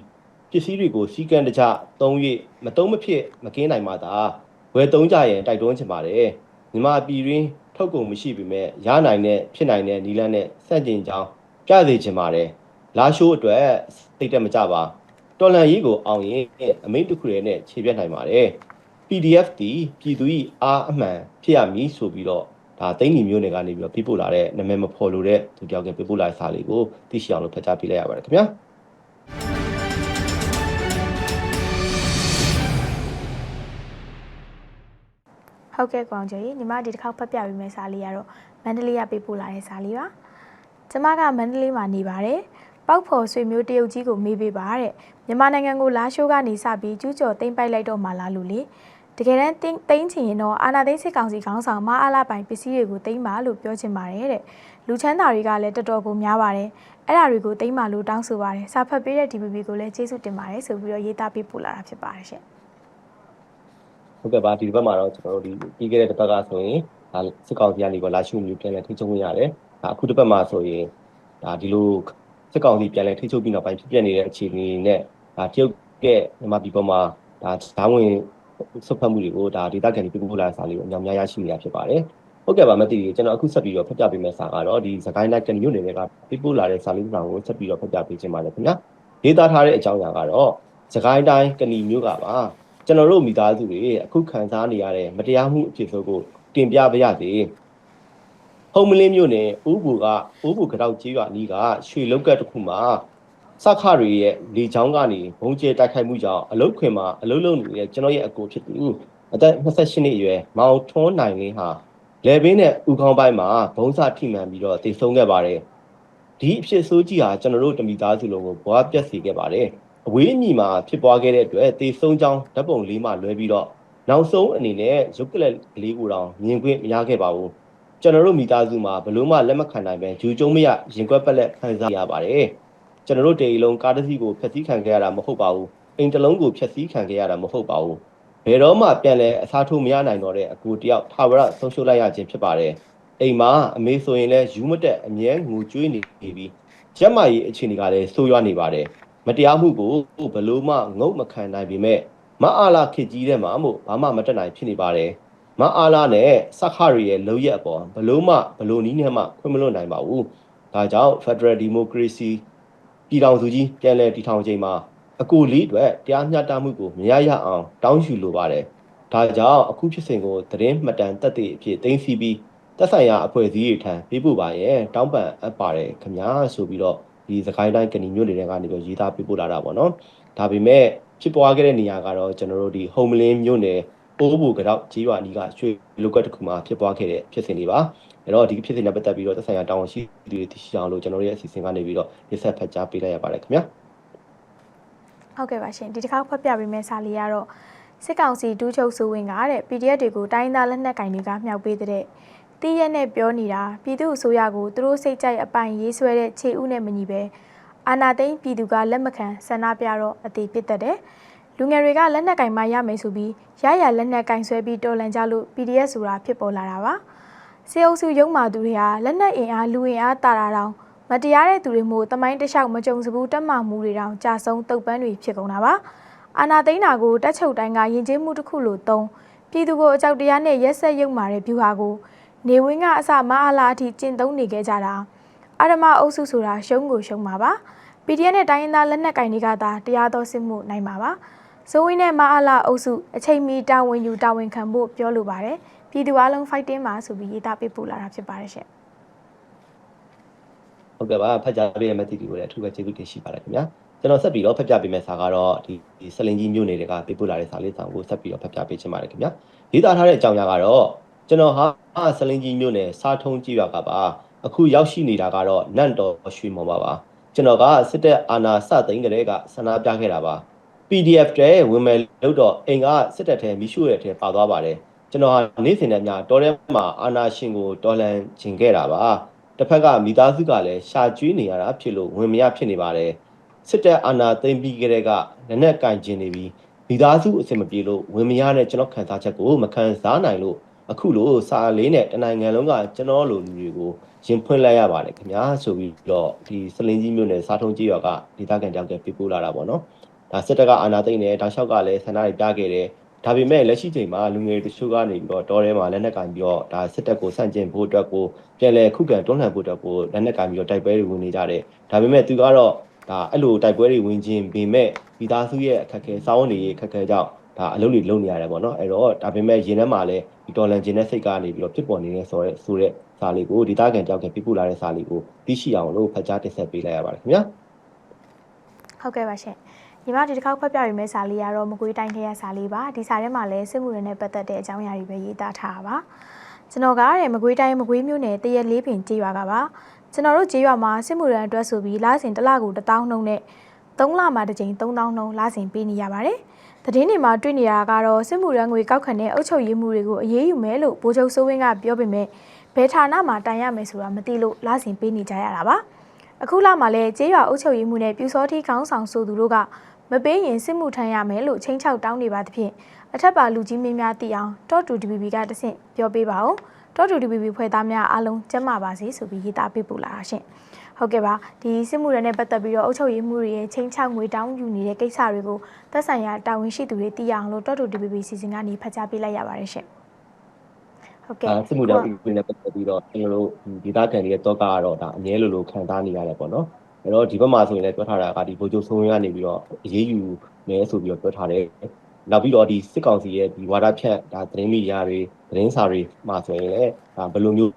ပစ္စည်းတွေကိုစီကံတကြသုံး၍မသုံးမဖြစ်မကင်းနိုင်မှသာဝဝယ်သုံးကြရင်တိုက်တွန်းချင်ပါတယ်မြန်မာပြည်တွင်းထုတ်ကုန်မရှိပေမဲ့ရနိုင်တဲ့ဖြစ်နိုင်တဲ့နီလန်းနဲ့စန့်ကျင်ကြောင်းပြစေချင်ပါတယ်လာရှိုးအတွက်စိတ်တက်မကြပါတော်လန်ရေးကိုအောင်ရင်အမိန့်တစ်ခုရဲ့နဲ့ခြေပြတ်နိုင်ပါတယ် PDF တီပြည်သူ၏အားအမှန်ဖြစ်ရမည်ဆိုပြီးတော့ဒါသိန်းညီမျိုးတွေကနေပြီးတော့ပြပို့လာတဲ့နာမည်မဖော်လို့တဲ့သူတယောက်ကပြပို့လာတဲ့စာလေးကိုသိရှိအောင်လို့ဖတ်ကြားပေးလိုက်ရပါတယ်ခင်ဗျာ ဟုတ်ကဲ့ကောင်ကြီးညီမဒီတစ်ခေါက်ဖတ်ပြပေးမယ့်စာလေးကတော့မန္တလေးကပေးပို့လာတဲ့စာလေးပါကျမကမန္တလေးမှာနေပါတယ်ပေါက်ဖော်ဆွေမျိုးတရုတ်ကြီးကိုမေးပေးပါတဲ့မြန်မာနိုင်ငံကိုလာရှိုးကနေစပြီးကျူးကျော်သိမ်းပိုက်လိုက်တော့မှလားလို့လေတကယ်တမ်းသိမ်းသိမ်းချင်ရင်တော့အာနာသိန်းစစ်ကောင်စီခေါင်းဆောင်မအားလာပိုင်ပစ္စည်းတွေကိုသိမ်းပါလို့ပြောချင်ပါတယ်တဲ့လူချမ်းသာတွေကလည်းတော်တော်ကိုများပါတယ်အဲ့ဒါတွေကိုသိမ်းပါလို့တောင်းဆိုပါတယ်စာဖတ်ပေးတဲ့ DPP ကိုလည်းကျေးဇူးတင်ပါတယ်ဆိုပြီးတော့ရေးသားပေးပို့လာတာဖြစ်ပါတယ်ရှင့် ဟုတ်ကဲ့ပါဒီဘက်မှာတော့ကျွန်တော်တို့ဒီပြီးခဲ့တဲ့တစ်ပတ်ကဆိုရင်ဒါစစ်ကောင်စီကနေပြီးလာရှုမျိုးပြန်လဲထိချုပ်ဝင်ရတယ်ဒါအခုတစ်ပတ်မှာဆိုရင်ဒါဒီလိုစစ်ကောင်စီပြန်လဲထိချုပ်ပြီးနောက်ပိုင်းဖြစ်ပြနေတဲ့အခြေအနေနဲ့ဒါတရုတ်ကမြန်မာပြည်ပေါ်မှာဒါဓာတ်ဝင်ဆွတ်ဖက်မှုတွေကိုဒါဒေတာကန်ဒီပြပို့လာတဲ့စာလေးကိုအများများရရှိနေတာဖြစ်ပါတယ်ဟုတ်ကဲ့ပါမသိဘူးကျွန်တော်အခုဆက်ပြီးတော့ဖတ်ပြပေးမယ့်စာကတော့ဒီစကိုင်းလိုက်ကန်မြို့နယ်တွေကပြပို့လာတဲ့စာလေးတစ်စောင်ကိုဆက်ပြီးတော့ဖတ်ပြပေးခြင်းပါတယ်ခင်ဗျာဒေတာထားတဲ့အကြောင်းအရာကတော့စကိုင်းတိုင်းကဏီမြို့ကပါ ကျွန်တော်တို့မိသားစုတွေအခုခံစားနေရတဲ့မတရားမှုအဖြစ်ဆိုကိုတင်ပြပါရစေ။ဟုံမလင်းမြို့နယ်ဥဘူကဥဘူကြောက်ကြီးရွာနီးကရွှေလောက်ကတ်တစ်ခုမှာစခရီရဲ့လေချောင်းကနေဘုံကျဲတိုက်ခိုက်မှုကြောင့်အလုတ်ခွင်မှာအလုတ်လုံးနေတဲ့ကျွန်တော်ရဲ့အကိုဖြစ်သူအသက်28နှစ်အရွယ်မောင်ထွန်းနိုင်လင်းဟာလေဘင်းနဲ့ဥခေါင်းပိုင်းမှာဘုံစထိမှန်ပြီးတော့တိတ်ဆုံးခဲ့ပါတယ်။ဒီအဖြစ်ဆိုးကြီးဟာကျွန်တော်တို့တမိသားစုလုံးကိုဘွားပြက်စီခဲ့ပါတယ်။ အဝေးအမြီမှာဖြစ်ပွားခဲ့တဲ့အတွက်တေဆုံးကြောင်းဓာတ်ပုံလေးမှလွဲပြီးတော့နောက်ဆုံးအနေနဲ့ရုပ်ကလပ်ကလေးကိုတောင်မြင်ခွင့်မရခဲ့ပါဘူးကျွန်တော်တို့မိသားစုမှာဘလို့မှလက်မခံနိုင်ပဲဂျူကျုံမရရင်ကွက်ပက်လက်ခံစားရပါတယ်ကျွန်တော်တို့တေအလုံးကားတစ်စီးကိုဖျက်ဆီးခံခဲ့ရတာမဟုတ်ပါဘူးအိမ်တစ်လုံးကိုဖျက်ဆီးခံခဲ့ရတာမဟုတ်ပါဘူးဘယ်တော့မှပြန်လဲအစားထိုးမရနိုင်တော့တဲ့အကူတယောက်ထာဝရဆုံးရှုံးလိုက်ရခြင်းဖြစ်ပါတယ်အိမ်မှာအမေဆိုရင်လည်းယူမတက်အမြဲငိုကြွေးနေပြီးကျမကြီးအခြေအနေကလည်းဆိုးရွားနေပါတယ် မတရားမှုကိုဘလို့မှငုံမခံနိုင်ပေမဲ့မအားလာခစ်ကြီးတဲ့မှာမို့ဘာမှမတက်နိုင်ဖြစ်နေပါတယ်မအားလာနဲ့စခရီရဲ့လုံရက်အပေါ်ဘလို့မှဘလို့နီးနဲ့မှခွင့်မလွတ်နိုင်ပါဘူးဒါကြောင့် Federal Democracy ပြည်ထောင်စုကြီးပြန်လည်တည်ထောင်ချိန်မှာအကူလေးအတွက်တရားမျှတမှုကိုမရရအောင်တောင်းယူလိုပါတယ်ဒါကြောင့်အခုဖြစ်စဉ်ကိုသတင်းမှတ်တမ်းတက်တဲ့အဖြစ်သိသိပြီးတက်ဆိုင်ရာအဖွဲ့အစည်းတွေထံပေးပို့ပါရဲ့တောင်းပန်အပ်ပါတယ်ခင်ဗျာဆိုပြီးတော့ ဒီစကိုင်းတိုင်းကဏီမြို့နယ်တွေကနေပြီးရေးသားပြပို့လာတာပေါ့နော်ဒါပေမဲ့ဖြစ်ပွားခဲ့တဲ့နေရာကတော့ကျွန်တော်တို့ဒီဟုံမလင်းမြို့နယ်ပိုးဘူကတော့ကြီးရွာနီးကရွှေလုကွက်တစ်ခုမှာဖြစ်ပွားခဲ့တဲ့ဖြစ်စဉ်တွေပါအဲ့တော့ဒီဖြစ်စဉ်နဲ့ပတ်သက်ပြီးတော့သက်ဆိုင်ရာတာဝန်ရှိသူတွေသိရှိအောင်လို့ကျွန်တော်တို့ရဲ့အစီအစဉ်ကနေပြီးတော့ရဆက်ဖတ်ကြားပေးလိုက်ရပါတယ်ခင်ဗျာဟုတ်ကဲ့ပါရှင်ဒီတစ်ခေါက်ဖတ်ပြပေးမယ့်စာလေးကတော့စစ်ကောင်စီဒူးချုပ်ဆိုဝင်ကတဲ့ PDF တွေကိုတိုင်းသားလက်နက်ကင်တွေကမြောက်ပေးတဲ့ တီးရက်နဲ့ပြောနေတာပြည်သူအစိုးရကိုသူတို့စိတ်ကြိုက်အပိုင်ရေးဆွဲတဲ့ခြေဥနဲ့မညီပဲအာနာသိန်းပြည်သူကလက်မခံဆန္ဒပြတော့အသေးပြစ်တတ်တယ်လူငယ်တွေကလက်နက်ကင်မရမယ်ဆိုပြီးရရလက်နက်ကင်ဆွဲပြီးတော်လန်ကြလို့ PDF ဆိုတာဖြစ်ပေါ်လာတာပါစေအုပ်စုရုံးမာသူတွေဟာလက်နက်အင်အားလူအင်အားတာတာတောင်မတရားတဲ့သူတွေမို့တမိုင်းတလျှောက်မကြုံစဘူးတက်မှမှုတွေတောင်ကြာဆုံးတုတ်ပန်းတွေဖြစ်ကုန်တာပါအာနာသိန်းနာကိုတက်ချုပ်တိုင်းကယဉ်ကျေးမှုတစ်ခုလိုသုံးပြည်သူကိုအကြောက်တရားနဲ့ရက်ဆက်ရုံမာတဲ့ဗျူဟာကို နေဝင်းကအစမအားလာအထိကျင့်သုံးနေခဲ့ကြတာအာရမအုပ်စုဆိုတာရှုံးကိုရှုံးပါပါ PDF နဲ့တိုင်းရင်းသားလက်နက်ကင်တွေကသာတရားတော်စစ်မှုနိုင်ပါပါဇိုးဝင်းနဲ့မအားလာအုပ်စုအချိန်မီတာဝန်ယူတာဝန်ခံဖို့ပြောလိုပါတယ်ပြည်သူအလုံး fighting မှာဆိုပြီးရေးသားပေးပို့လာတာဖြစ်ပါတယ်ရှင်ဟုတ်ကဲ့ပါဖတ်ကြားပေးရမယ့်တီတီကိုလည်းအထူးပဲကျေးဇူးတင်ရှိပါတယ်ခင်ဗျာကျွန်တော်ဆက်ပြီးတော့ဖတ်ပြပေးမယ့်စာကတော့ဒီဒီဆလင်ကြီးမြို့နယ်တွေကပေးပို့လာတဲ့စာလေးဆောင်ကိုဆက်ပြီးတော့ဖတ်ပြပေးချင်ပါတယ်ခင်ဗျာရေးသားထားတဲ့အကြောင်းအရာကတော့ ကျွန်တော်ဟာဆလင်ကြီးမြို့နယ်စားထုံးကြီးရွာကပါအခုရောက်ရှိနေတာကတော့နန့်တော်ရွှေမော်ပါပါကျွန်တော်ကစစ်တပ်အာဏာစသိမ်းကြတဲ့ကဆန္ဒပြခဲ့တာပါ PDF တဲ့ဝင်မယ်လို့တော့အိမ်ကစစ်တပ်ထဲမိရှုရဲ့ထဲပါသွားပါတယ်ကျွန်တော်ဟာနေ့စဉ်နဲ့ညတော်ထဲမှာအာဏာရှင်ကိုတော်လှန်ခြင်းခဲ့တာပါတစ်ဖက်ကမိသားစုကလည်းရှာကျွေးနေရတာဖြစ်လို့ဝင်မရဖြစ်နေပါတယ်စစ်တပ်အာဏာသိမ်းပြီးကြတဲ့ကလက်နက်ကင်ကျင်နေပြီးမိသားစုအဆင်မပြေလို့ဝင်မရတဲ့ကျွန်တော်ခံစားချက်ကိုမခံစားနိုင်လို့ အခုလိုစာလေးနဲ့တနိုင်ငံလုံးကကျွန်တော်လိုလူတွေကိုရင်ဖွင့်လိုက်ရပါတယ်ခင်ဗျာဆိုပြီးတော့ဒီစလင်းကြီးမြို့နယ်စားထုံးကြီးရွာကဒေသခံတယောက်ကပြပို့လာတာပေါ့နော်ဒါစစ်တပ်ကအာဏာသိမ်းတယ်တောက်လျှောက်ကလည်းဆန္ဒတွေပြခဲ့တယ်ဒါပေမဲ့လက်ရှိချိန်မှာလူငယ်တချို့ကနေပြီးတော့တောထဲမှာလက်နက်ကင်ပြီးတော့ဒါစစ်တပ်ကိုဆန့်ကျင်ဖို့အတွက်ကိုပြန်လည်ခုခံတွန်းလှန်ဖို့အတွက်ကိုလက်နက်ကင်ပြီးတော့တိုက်ပွဲတွေဝင်နေကြတယ်ဒါပေမဲ့သူကတော့ဒါအဲ့လိုတိုက်ပွဲတွေဝင်ခြင်းပေမဲ့မိသားစုရဲ့အခက်အခဲစောင်းနေအခက်အခဲကြောင့် ဒါအလုပ်တွေလုပ်နေရတယ်ပေါ့နော်အဲ့တော့ဒါပေမဲ့ရင်ထဲမှာလည်းဒီတော်လန်ကျင်တဲ့စိတ်ကနေပြီးတော့ဖြစ်ပေါ်နေတဲ့ဆိုတဲ့ဆိုတဲ့စာလေးကိုဒေတာကန်ကြောက်ကပြပို့လာတဲ့စာလေးကိုသိရှိအောင်လို့ဖတ်ကြားတင်ဆက်ပေးလိုက်ရပါတယ်ခင်ဗျာဟုတ်ကဲ့ပါရှင်ညီမဒီတစ်ခေါက်ဖတ်ပြပေးမယ့်စာလေးကတော့မကွေးတိုင်းထဲကစာလေးပါဒီစာထဲမှာလည်းစစ်မှုရနဲ့ပတ်သက်တဲ့အကြောင်းအရာတွေပဲရေးသားထားတာပါကျွန်တော်ကတဲ့မကွေးတိုင်းမကွေးမြို့နယ်တရက်လေးပင်ကြေးရွာကပါကျွန်တော်တို့ကြေးရွာမှာစစ်မှုရန်အတွက်ဆိုပြီးလစဉ်တစ်လကို1000နှုန်းနဲ့3လမှာတစ်ကြိမ်3000နှုန်းလစဉ်ပေးနေရပါတယ် သတင်းတွေမှာတွေ့နေရတာကတော့စစ်မှုရန်ငွေကောက်ခံတဲ့အုပ်ချုပ်ရေးမှုတွေကိုအရေးယူမယ်လို့ဗိုလ်ချုပ်စိုးဝင်းကပြောပေမဲ့ဘယ်ဌာနမှာတိုင်ရမယ်ဆိုတာမသိလို့လစဉ်ပေးနေကြရတာပါအခုလမှာလည်းကြေးရွာအုပ်ချုပ်ရေးမှုနဲ့ပြူစောတိခေါင်းဆောင်ဆိုသူတို့ကမပေးရင်စစ်မှုထမ်းရမယ်လို့ချင်းချောက်တောင်းနေပါသဖြင့်အထက်ပါလူကြီးမင်းများသိအောင်တော့တူ DBB ကတဆင့်ပြောပေးပါဦးတော့တူ DBB ဖွဲ့သားများအားလုံးကျန်းမာပါစေဆိုပြီးရေးသားပေးပို့လာတာရှင် ဟုတ်ကဲ့ပါဒီစစ်မှုရနဲ့ပတ်သက်ပြီးတော့အုပ်ချုပ်ရေးမှုတွေရဲ့ချင်းချောက်ငွေတောင်းယူနေတဲ့ကိစ္စတွေကိုသက်ဆိုင်ရာတာဝန်ရှိသူတွေသိအောင်လို့တော့တူ DBB စီစဉ်ကနေဖတ်ကြားပေးလိုက်ရပါတယ်ရှင်ဟုတ်ကဲ့အဲစစ်မှုထမ်းဥပဒေနဲ့ပတ်သက်ပြီးတော့ကျွန်တော်တို့ဒီဒေသခံတွေရဲ့တော့ကတော့ဒါအငဲလိုလိုခံစားနေရတယ်ပေါ့နော်အဲ့တော့ဒီဘက်မှာဆိုရင်လည်းပြောထားတာကဒီဗိုလ်ချုပ်ဆုံးရကနေပြီးတော့အရေးယူမယ်ဆိုပြီးတော့ပြောထားတယ် နောက်ပြီးတော့ဒီစစ်ကောင်စီရဲ့ဒီဝါဒဖြန့်ဒါသတင်းမီဒီယာတွေသတင်းစာတွေမှာဆိုရင်လည်းဒါဘယ်လိုမျိုး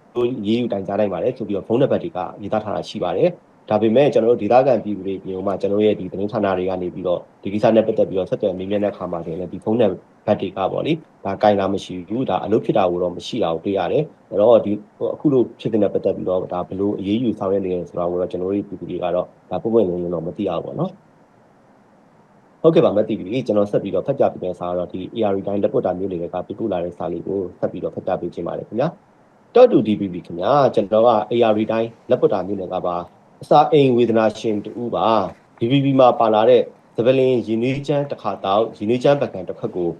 ရေးယူတိုင်ကြားနိုင်ပါတယ်ဆိုပြီးတော့ဖုန်းနံပါတ်တွေကရေးသားထားတာရှိပါတယ်ဒါပေမဲ့ကျွန်တော်တို့ဒေသခံပြည်သူတွေပြင်မှာကျွန်တော်ရဲ့ဒီသတင်းဌာနတွေကနေပြီးတော့ဒီကိစ္စနဲ့ပတ်သက်ပြီးတော့ဆက်သွယ်မေးမြန်းတဲ့အခါမှာဆိုရင်လည်းဒီဖုန်းနံပါတ်တွေကပေါ့လေဒါကင်လာမရှိဘူးဒါအလုပ်ဖြစ်တာကိုတော့မရှိတာကိုတွေ့ရတယ်အဲ့တော့ဒီအခုလိုဖြစ်တဲ့ပတ်သက်ပြီးတော့ဒါဘယ်လိုအရေးယူဆောင်ရွက်နေလဲဆိုတာကိုတော့ကျွန်တော်တို့ပြည်သူတွေကတော့ဒါပုံပွင့်လုံးလုံးတော့မသိရဘူးပေါ့နော် ဟုတ်ကဲ့ပါမသိပြီကျွန်တော်ဆက်ပြီးတော့ဖတ်ပြပေးမယ့်စာကတော့ဒီ AR တိုင်းလက်ပွတ်တာမျိုးတွေကပြပို့လာတဲ့စာလေးကိုဆက်ပြီးတော့ဖတ်ပြပေးခြင်းပါတယ်ခင်ဗျာတော့တူ DBB ခင်ဗျာကျွန်တော်က AR တိုင်းလက်ပွတ်တာမျိုးတွေကပါအစာအိမ်ဝေဒနာရှင်တူပါ DBB မှာပါလာတဲ့သပလင်ရင်းနှီးချမ်းတစ်ခါတောက်ရင်းနှီးချမ်းပကံတစ်ခါကို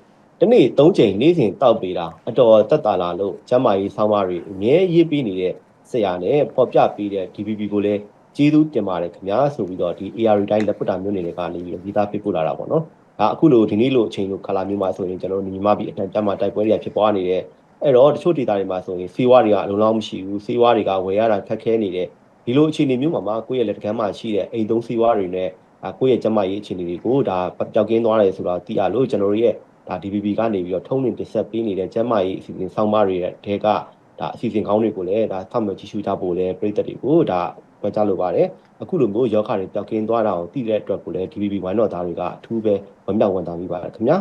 တနေ့၃ချိန်နေ့စဉ်တောက်ပေးတာအတော်တက်တာလာလို့ကျမ်းမာရေးဆောင်းပါးတွေအမြဲရေးပေးနေတဲ့ဆရာနဲ့ပေါ်ပြပေးတဲ့ DBB ကိုလည်း ကျေးဇူးတင်ပါတယ်ခင်ဗျာဆိုပြီးတော့ဒီ AR တိုင်းလက်ပွတ်တာမျိုးတွေကနေပြီးရေးသားပေးပို့လာတာပေါ့နော်ဒါအခုလိုဒီနေ့လိုအချိန်လိုခလာမျိုးမှာဆိုရင်ကျွန်တော်တို့ညီမပြီးအတန်ကျမ်းမာတိုက်ပွဲတွေဖြစ်ပွားနေတဲ့အဲ့တော့တချို့ဒေတာတွေမှာဆိုရင်စေဝါတွေကအလုံးလောက်မရှိဘူးစေဝါတွေကဝယ်ရတာခက်ခဲနေတဲ့ဒီလိုအခြေအနေမျိုးမှာမှကိုယ့်ရဲ့လက်တကမ်းမှာရှိတဲ့အိမ်သုံးစေဝါတွေနဲ့အာကိုယ့်ရဲ့ကျန်းမာရေးအခြေအနေတွေကိုဒါပျောက်ကင်းသွားတယ်ဆိုတာသိရလို့ကျွန်တော်တို့ရဲ့ဒါ DBB ကနေပြီးတော့ထုံးနေတင်ဆက်ပေးနေတဲ့ကျန်းမာရေးအစီအစဉ်ဆောင်းပါးတွေရဲ့တဲကဒါအစီအစဉ်ကောင်းတွေကိုလည်းဒါဆောက်မှကြည့်ရှုကြဖို့လည်းပြည်သက်တွေကိုဒါ ပြောကြလိုပါတယ်အခုလိုမျိုးယောဂတွေပျောက်ကင်းသွားတာကိုသိတဲ့အတွက်ကိုလည်း DBB ဝိုင်းတော်သားတွေကအထူးပဲဝမ်းမြောက်ဝမ်းသာမိပါတယ်ခင်ဗျာ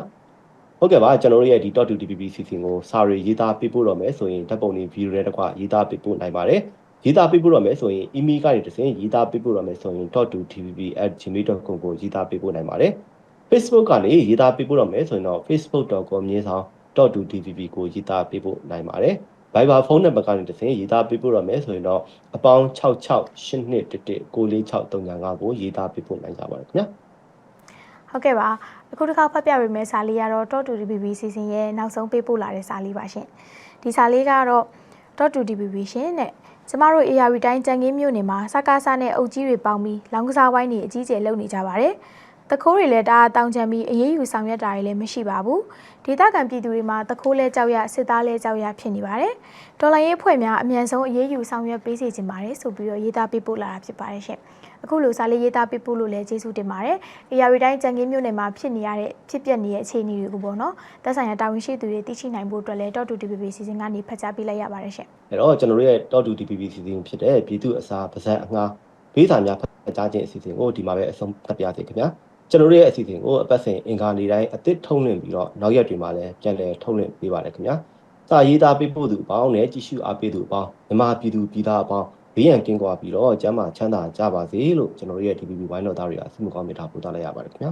ဟုတ်ကဲ့ပါကျွန်တော်တို့ရဲ့ဒီ .2 DBB စီစဉ်ကိုစာရီရေးသားပေးပို့တော့မယ်ဆိုရင်ဓာတ်ပုံတွေဗီဒီယိုတွေတကွရေးသားပေးပို့နိုင်ပါတယ်ရေးသားပေးပို့ရမယ်ဆိုရင် email ကနေတစ်ဆင့်ရေးသားပေးပို့ရမယ်ဆိုရင် .2dbb@gmail.com ကိုရေးသားပေးပို့နိုင်ပါတယ် Facebook ကနေရေးသားပေးပို့ရမယ်ဆိုရင်တော့ facebook.com မြေဆောင် .2dbb ကိုရေးသားပေးပို့နိုင်ပါတယ် Viber ဖုန်းနံပါတ်ကနေတစ်ဆင့်ရေးသားပေးပို့ရမယ်ဆိုရင်တော့အပေါင်း668111 94635ကိုရေးသားပေးပို့နိုင်ကြပါတယ်ခင်ဗျာဟုတ်ကဲ့ပါအခုတစ်ခါဖတ်ပြပေးမယ့်စာလေးကတော့ Talk to DBB စီစဉ်ရဲ့နောက်ဆုံးပေးပို့လာတဲ့စာလေးပါရှင်ဒီစာလေးကတော့ Talk to DBB ရှင်တဲ့ကျမတို့ AR တိုင်းကြံကင်းမြို့နယ်မှာစကားစားနဲ့အုပ်ကြီးတွေပေါင်းပြီးလောင်းကစားဝိုင်းတွေအကြီးကျယ်လုပ်နေကြပါတယ် တခိုးတွေလည်းတအားတောင်းချမ်းပြီးအရေးယူဆောင်ရွက်တာတွေလည်းမရှိပါဘူးဒေသခံပြည်သူတွေမှာတခိုးလဲကြောက်ရစစ်သားလဲကြောက်ရဖြစ်နေပါတယ်ဒေါ်လာရေးဖွဲ့များအမြန်ဆုံးအရေးယူဆောင်ရွက်ပေးစီခြင်းပါတယ်ဆိုပြီးတော့ရေးသားပေးပို့လာတာဖြစ်ပါတယ်ရှင်အခုလိုစာလေးရေးသားပေးပို့လို့လည်းကျေးဇူးတင်ပါတယ်။ AR တိုင်းကြံကင်းမြို့နယ်မှာဖြစ်နေရတဲ့ဖြစ်ပျက်နေတဲ့အခြေအနေတွေကိုပေါ့နော်။သက်ဆိုင်ရာတာဝန်ရှိသူတွေသိရှိနိုင်ဖို့အတွက်လည်း .2 DPP စီစဉ်ကနေဖတ်ကြားပေးလိုက်ရပါတယ်ရှင်အဲ့တော့ကျွန်တော်တို့ရဲ့ .2 DPP စီစဉ်ဖြစ်တဲ့ပြည်သူအစားပါဇက်အငှားဘေးစာများဖတ်ကြားခြင်းအစီအစဉ်ကိုဒီမှာပဲအဆုံးသတ်ပြစေခင်ဗျာ ကျွန်တော်တို့ရဲ့အစီအစဉ်ကိုအပတ်စဉ်အင်္ဂါနေ့တိုင်းအသစ်ထုတ်လွှင့်ပြီးတော့နောက်ရက်တွေမှာလည်းပြန်လည်ထုတ်လွှင့်ပေးပါတယ်ခင်ဗျာစာရေးသားပေးပို့သူအပေါင်းနဲ့ကြည့်ရှုအားပေးသူအပေါင်းမြမပြည်သူပြည်သားအပေါင်းဘေးရန်ကင်းကွာပြီးတော့ကျမ်းမာချမ်းသာကြပါစေလို့ကျွန်တော်တို့ရဲ့ DPP ဝိုင်းတော်သားတွေကဆုမကောင်းမြတ်တာပို့သလိုက်ရပါတယ်ခင်ဗျာ